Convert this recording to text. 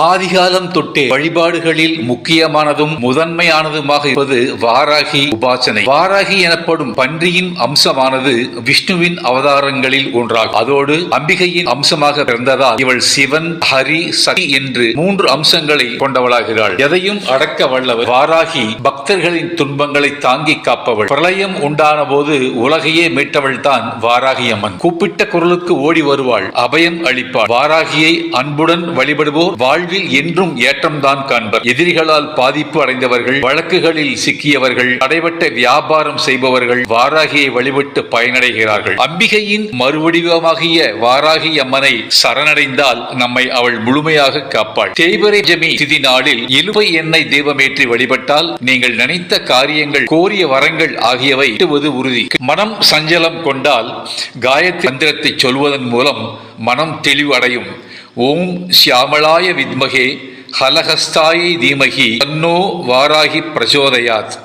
ஆதிகாலம் தொட்டே வழிபாடுகளில் முக்கியமானதும் முதன்மையானதுமாக இருப்பது வாராகி உபாசனை. வாராகி எனப்படும் பன்றியின் அம்சமானது விஷ்ணுவின் அவதாரங்களில் ஒன்றாகும். அதோடு அம்பிகையின் அம்சமாக பிறந்ததால் இவள் சிவன் ஹரி சக்தி என்று மூன்று அம்சங்களை கொண்டவளாகிறாள். எதையும் அடக்க வல்லவர் வாராகி பக்தர்களின் துன்பங்களை தாங்கி காப்பவள். பிரளயம் உண்டான போது உலகையே மீட்டவள் தான் வாராகி அம்மன். கூப்பிட்ட குரலுக்கு ஓடி வருவாள். அபயம் அளிப்பாள். வாராகியை அன்புடன் வழிபடுவோர் வாழ்வில் என்றும் ஏற்றம்தான் காண்பர். எதிரிகளால் பாதிப்பு அடைந்தவர்கள் வழக்குகளில் சிக்கியவர்கள் தடைபட்ட வியாபாரம் செய்பவர்கள் வாராகியை வழிபட்டு பயனடைகிறார்கள். அம்பிகையின் மறுவடிவமாகிய வாராகி அம்மனை சரணடைந்தால் நம்மை அவள் முழுமையாக காப்பாள். தேய்பிரை ஜமி திதி நாளில் இலுவை எண்ணெய் தீபமேற்றி வழிபட்டால் நீங்கள் நினைத்த காரியங்கள் கோரிய வரங்கள் ஆகியவை உறுதி. மனம் சஞ்சலம் கொண்டால் காயத்ரி மந்திரத்தை சொல்வதன் மூலம் மனம் தெளிவு அடையும் ஓம் சியாமளாய வித்மகே ஹலஹஸ்தாயை தீமகி தன்னோ வாராகி பிரச்சோதயாத்